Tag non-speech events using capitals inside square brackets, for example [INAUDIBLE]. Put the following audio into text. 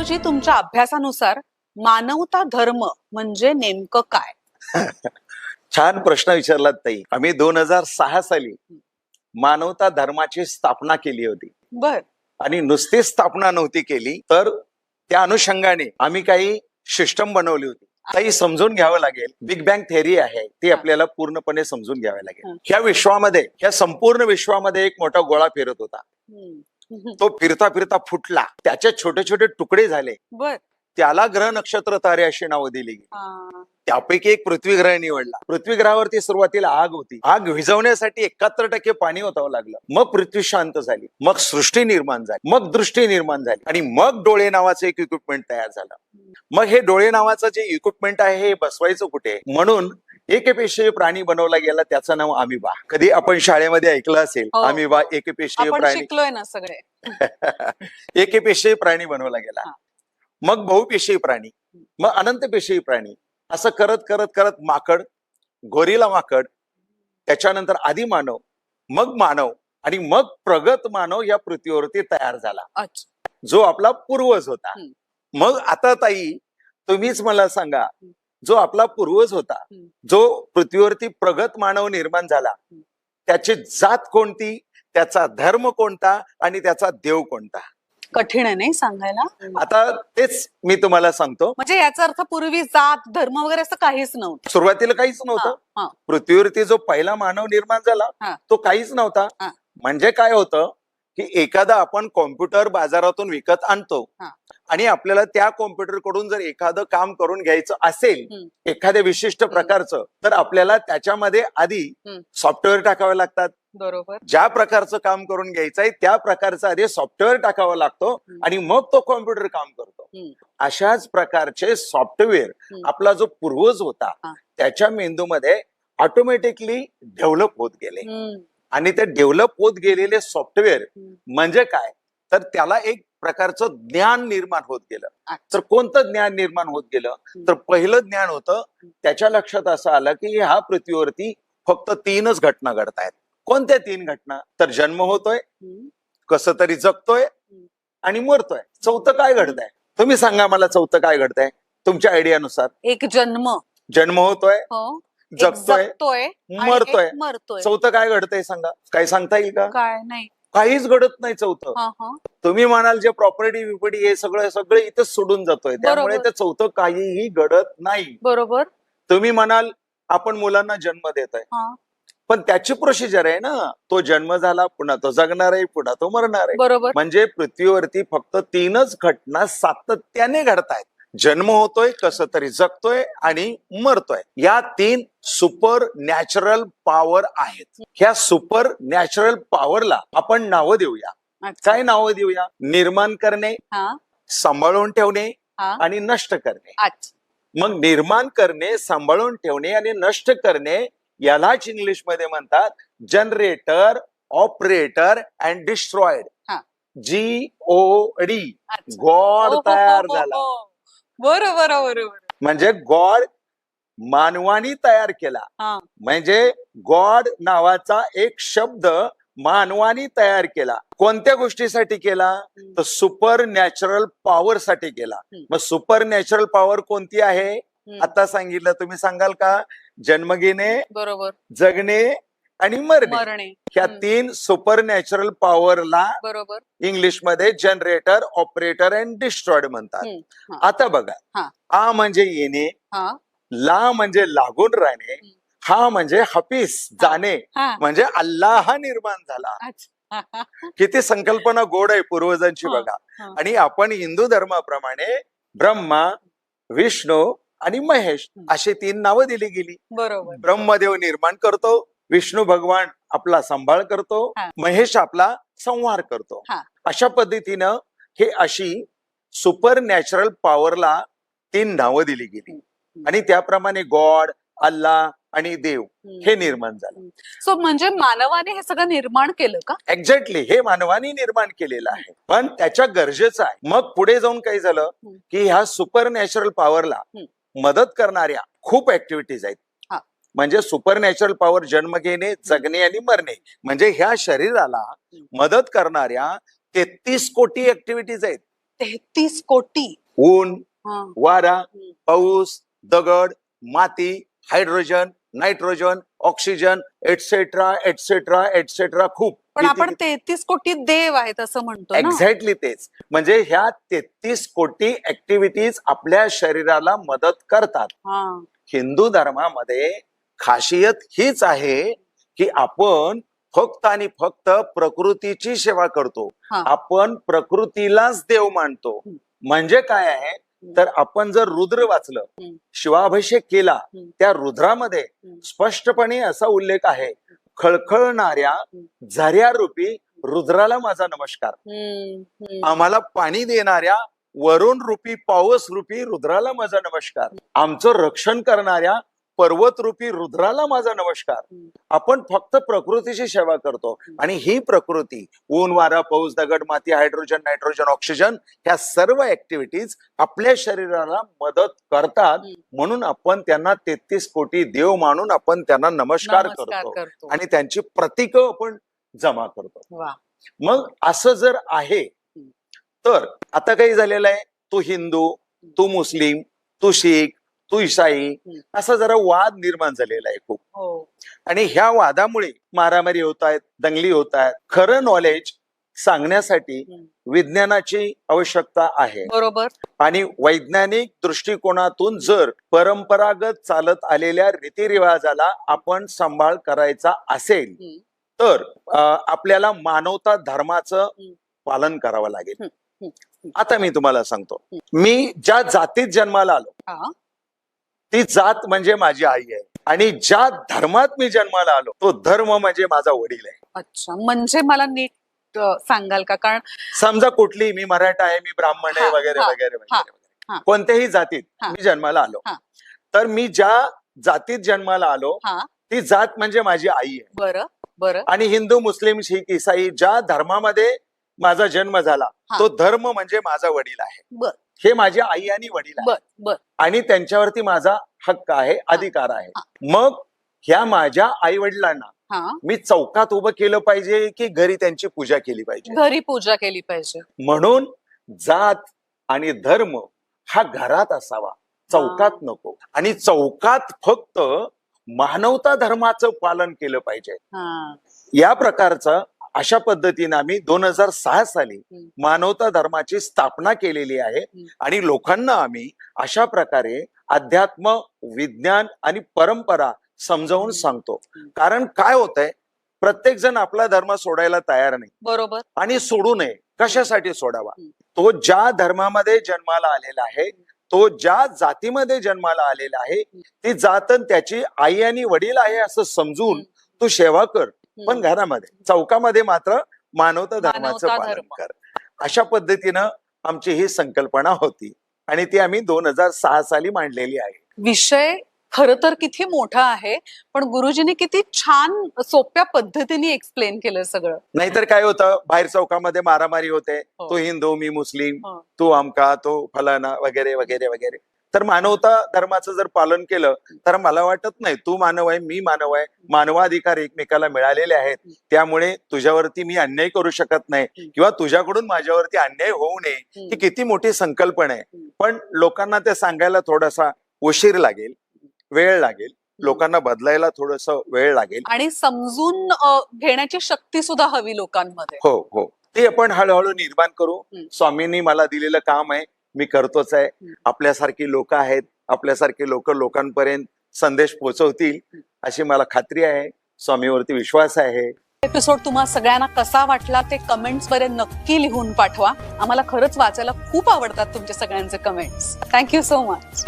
गुरुजी तुमच्या अभ्यासानुसार मानवता धर्म म्हणजे नेमकं काय? [LAUGHS] छान प्रश्न विचारलात ताई. आम्ही दोन हजार सहा साली मानवता धर्माची स्थापना केली होती. बर. आणि नुसती स्थापना नव्हती केली तर त्या अनुषंगाने आम्ही काही सिस्टम बनवली होती. काही समजून घ्यावं लागेल बिग बँग थेअरी आहे ती आपल्याला पूर्णपणे समजून घ्यावी लागेल. ह्या विश्वामध्ये ह्या संपूर्ण विश्वामध्ये एक मोठा गोळा फिरत होता. [LAUGHS] तो फिरता फिरता फुटला. त्याचे छोटे छोटे तुकडे झाले. बर. त्याला ग्रह नक्षत्र तारे अशी नावं दिली गेली. त्यापैकी एक पृथ्वी ग्रह निवडला. पृथ्वी ग्रहावरती सुरुवातीला आग होती. आग विझवण्यासाठी एकाहत्तर टक्के पाणी ओतावं लागलं. मग पृथ्वी शांत झाली. मग सृष्टी निर्माण झाली. मग दृष्टी निर्माण झाली. आणि मग डोळे नावाचं एक इक्विपमेंट तयार झालं. मग हे डोळे नावाचं जे इक्विपमेंट आहे हे बसवायचं कुठे? म्हणून एकपेशीय प्राणी बनवला गेला त्याचं नाव अमिबा. कधी आपण शाळेमध्ये ऐकलं असेल हो. अमिबा एकपेशीय आपण प्राणी शिकलोय ना सगळे. [LAUGHS] एकपेशीय प्राणी बनवला गेला. हा. मग बहुपेशीय प्राणी मग अनंत पेशीय प्राणी असं करत करत करत माकड गोरीला माकड त्याच्यानंतर आदी मानव मग मानव आणि मग प्रगत मानव या पृथ्वीवरती तयार झाला. अच्छा. जो आपला पूर्वज होता. हम्म. मग आता ताई तुम्हीच मला सांगा जो आपला पूर्वज होता. जो पृथ्वीवरती प्रगत मानव निर्माण झाला. त्याची जात कोणती त्याचा धर्म कोणता आणि त्याचा देव कोणता कठीण आहे नाही सांगायला आता तेच मी तुम्हाला सांगतो म्हणजे याचा अर्थ पूर्वी जात धर्म वगैरे असं काहीच नव्हतं सुरुवातीला काहीच नव्हतं. पृथ्वीवरती जो पहिला मानव निर्माण झाला. तो काहीच नव्हता. म्हणजे काय होतं की एखादा आपण कॉम्प्युटर बाजारातून विकत आणतो. आणि आपल्याला त्या कॉम्प्युटरकडून जर एखादं काम करून घ्यायचं असेल. एखाद्या विशिष्ट प्रकारचं तर आपल्याला त्याच्यामध्ये आधी. सॉफ्टवेअर टाकावे लागतात बरोबर ज्या प्रकारचं काम करून घ्यायचंय त्या प्रकारचं आधी सॉफ्टवेअर टाकावा लागतो. आणि मग तो कॉम्प्युटर काम करतो. अशाच प्रकारचे सॉफ्टवेअर. आपला जो पूर्वज होता. त्याच्या मेंदूमध्ये ऑटोमॅटिकली डेव्हलप होत गेले. आणि ते डेव्हलप होत गेलेले सॉफ्टवेअर. म्हणजे काय तर त्याला एक प्रकारचं ज्ञान निर्माण होत गेलं. तर कोणतं ज्ञान निर्माण होत गेलं? तर पहिलं ज्ञान होतं त्याच्या लक्षात असं आलं की ह्या पृथ्वीवरती फक्त तीनच घटना घडतायत. कोणत्या तीन घटना? तर जन्म होतोय. कसं तरी जगतोय आणि मरतोय. चौथं काय घडतंय? तुम्ही सांगा मला चौथं काय घडतंय? तुमच्या आयडियानुसार. एक जन्म. जन्म होतोय हो. जगतोय मरतोय. मरतोय. चौथं काय घडतंय सांगा? काय सांगता येईल का? काय नाही. काहीच घडत नाही चौथं. तुम्ही म्हणाल जे प्रॉपर्टी विपर्टी हे सगळं सगळं इथं सोडून जातोय. त्यामुळे. ते चौथं काहीही घडत नाही. बरोबर. तुम्ही म्हणाल आपण मुलांना जन्म देतोय हा. पण त्याची प्रोसिजर आहे ना. तो जन्म झाला पुन्हा तो जगणार आहे पुन्हा तो मरणार आहे. बरोबर. म्हणजे पृथ्वीवरती फक्त तीनच घटना सातत्याने घडतायत. जन्म होतोय कसं तरी जगतोय आणि मरतोय. या तीन सुपर नॅचरल पॉवर आहेत. ह्या सुपर नॅचरल पॉवरला आपण नावं देऊया. काय नावं देऊया? निर्माण करणे हा. सांभाळून ठेवणे हा. आणि नष्ट करणे. मग निर्माण करणे सांभाळून ठेवणे आणि नष्ट करणे यालाच इंग्लिशमध्ये म्हणतात generator operator and destroyed. G O D. God हो, हो, तयार हो, झाला. हो. बरोबर बरोबर. म्हणजे गॉड मानवानी तयार केला. हा. म्हणजे गॉड नावाचा एक शब्द मानवानी तयार केला. कोणत्या गोष्टीसाठी केला? तर सुपर नॅचरल पॉवर साठी केला. हम्म. मग सुपर नॅचरल पॉवर कोणती आहे? हम्म. आता सांगितलं तुम्ही सांगाल का? जन्म घेणे बरोबर. जगणे आणि मरणे. ह्या. तीन सुपर नॅचरल पॉवरला बरोबर. इंग्लिशमध्ये जनरेटर ऑपरेटर अँड डिस्ट्रॉइड म्हणतात. आता बघा. हा. आ म्हणजे येणे ला म्हणजे लागून राहणे. हा म्हणजे हफीस जाणे म्हणजे अल्लाह निर्माण झाला. किती संकल्पना गोड आहे पूर्वजांची बघा. आणि आपण हिंदू धर्माप्रमाणे ब्रह्मा विष्णू आणि महेश. अशी तीन नावं दिली गेली. बरोबर. ब्रह्मदेव निर्माण करतो विष्णू भगवान आपला सांभाळ करतो. महेश आपला संहार करतो. अशा पद्धतीनं हे अशी सुपर नॅचरल पॉवरला तीन नावं दिली गेली. आणि त्याप्रमाणे गॉड अल्लाह आणि देव हे. निर्माण झालं सो म्हणजे मानवाने हे सगळं निर्माण केलं का एक्झॅक्टली हे मानवाने निर्माण केलेलं आहे पण त्याच्या गरजेचं आहे मग पुढे जाऊन काय झालं. की ह्या सुपर नॅचरल पॉवरला. मदत करणाऱ्या खूप ऍक्टिव्हिटीज आहेत. म्हणजे सुपर नॅचरल पॉवर जन्म घेणे जगणे आणि मरणे. म्हणजे ह्या शरीराला मदत करणाऱ्या तेहतीस कोटी ऍक्टिव्हिटीज आहेत. तेहतीस कोटी. ऊन. वारा. पाऊस दगड माती hydrogen nitrogen oxygen etcetera etcetera etcetera खूप. पण आपण तेहतीस कोटी देव आहेत असं म्हणतो ना. एक्झॅक्टली तेच. म्हणजे ह्या तेहतीस कोटी ऍक्टिव्हिटीज आपल्या शरीराला मदत करतात. हिंदू धर्मामध्ये खासियत हीच आहे की आपण फक्त आणि फक्त प्रकृतीची सेवा करतो. आपण प्रकृतीलाच देव मानतो. म्हणजे काय आहे तर आपण जर रुद्र वाचलं. शिवाभिषेक केला. त्या रुद्रामध्ये. स्पष्टपणे असा उल्लेख आहे खळखळणाऱ्या झऱ्या रूपी रुद्राला माझा नमस्कार. आम्हाला पाणी देणाऱ्या वरुण रूपी पाऊस रूपी रुद्राला माझा नमस्कार आमचं रक्षण करणाऱ्या पर्वत रूपी रुद्राला माझा नमस्कार. आपण फक्त प्रकृतीची सेवा करतो. आणि ही प्रकृती ऊन वारा पाऊस दगड माती हायड्रोजन नायट्रोजन ऑक्सिजन ह्या सर्व ऍक्टिव्हिटीज आपल्या शरीराला मदत करतात. म्हणून आपण त्यांना तेहतीस कोटी देव मानून आपण त्यांना नमस्कार करतो. आणि त्यांची प्रतीकं आपण जमा करतो. मग असं जर आहे तर आता काही झालेलं आहे. तू हिंदू तू मुस्लिम तू शीख तू ईसाई असा जरा वाद निर्माण झालेला आहे खूप. हो. आणि ह्या वादामुळे मारामारी होत आहेत दंगली होत आहेत. खरं नॉलेज सांगण्यासाठी. विज्ञानाची आवश्यकता आहे. बरोबर. आणि वैज्ञानिक दृष्टिकोनातून जर परंपरागत चालत आलेल्या रीतिरिवाजाला आपण सांभाळ करायचा असेल. तर आपल्याला मानवता धर्माचं. पालन करावं लागेल. आता मी तुम्हाला सांगतो. मी ज्या जातीत जन्माला आलो ती जात म्हणजे माझी आई आहे. आणि ज्या धर्मात मी जन्माला आलो तो धर्म म्हणजे माझा वडील आहे. अच्छा. म्हणजे मला नीट अ, सांगाल का? कारण समजा कुठली मी मराठा आहे मी ब्राह्मण आहे हा, वगैरे हा, वगैरे हा, वगैरे हा. कोणत्याही जातीत हा. मी जन्माला आलो. हा. तर मी ज्या जातीत जन्माला आलो हा. ती जात म्हणजे माझी आई आहे. बरं बरं. आणि हिंदू मुस्लिम शीख इसाई ज्या धर्मामध्ये माझा जन्म झाला हा. तो धर्म म्हणजे माझा वडील आहे. बर. हे माझी आई आणि वडील आहे बर बर. आणि त्यांच्यावरती माझा हक्क आहे अधिकार आहे. मग ह्या माझ्या आई वडिलांना हा. मी चौकात उभं केलं पाहिजे की घरी त्यांची पूजा केली पाहिजे? घरी पूजा केली पाहिजे. म्हणून जात आणि धर्म हा घरात असावा. चौकात नको. आणि चौकात फक्त मानवता धर्माचं पालन केलं पाहिजे. हा. या प्रकारचं अशा पद्धतीने आम्ही दोन हजार सहा साली. मानवता धर्माची स्थापना केलेली आहे. आणि लोकांना आम्ही अशा प्रकारे अध्यात्म विज्ञान आणि परंपरा समजावून. सांगतो. कारण काय होतंय प्रत्येक जण आपला धर्म सोडायला तयार नाही बरोबर आणि सोडू नये कशासाठी सोडावा. तो ज्या धर्मामध्ये जन्माला आलेला आहे तो ज्या जातीमध्ये जन्माला आलेला आहे ती जात त्याची आई आणि वडील आहे असं समजून. तू सेवा कर पण. घरामध्ये चौकामध्ये मात्र मानवता धर्माचं पालन. कर अशा पद्धतीनं आमची ही संकल्पना होती आणि ती आम्ही दोन हजार सहा साली मांडलेली आहे विषय खर तर किती मोठा आहे पण गुरुजींनी किती छान सोप्या पद्धतीने एक्सप्लेन केलं सगळं नाहीतर काय होतं बाहेर चौकामध्ये मारामारी होते हो. तो हिंदू मी मुस्लिम हो. तू आमका तो फलाना वगैरे वगैरे वगैरे तर मानवता धर्माचं जर पालन केलं तर मला वाटत नाही. तू मानव आहे मी मानव आहे. मानवाधिकार एकमेकाला मिळालेले आहेत. त्यामुळे तुझ्यावरती मी अन्याय करू शकत नाही. किंवा तुझ्याकडून माझ्यावरती अन्याय होऊ नये ही किती मोठी संकल्पना आहे. पण लोकांना ते सांगायला थोडासा उशीर लागेल वेळ लागेल. लोकांना बदलायला थोडस वेळ लागेल. आणि समजून घेण्याची शक्ती सुद्धा हवी लोकांमध्ये. हो हो. ते आपण हळूहळू निर्माण करू. स्वामींनी मला दिलेलं काम आहे. मी करतोच आहे. आपल्यासारखी लोक आहेत. आपल्यासारखे लोक लोकांपर्यंत संदेश पोहोचवतील अशी मला खात्री आहे. स्वामीवरती विश्वास आहे. एपिसोड तुम्हा सगळ्यांना कसा वाटला ते कमेंट्समध्ये नक्की लिहून पाठवा. आम्हाला खरंच वाचायला खूप आवडतात तुमचे सगळ्यांचे कमेंट्स थँक्यू सो मच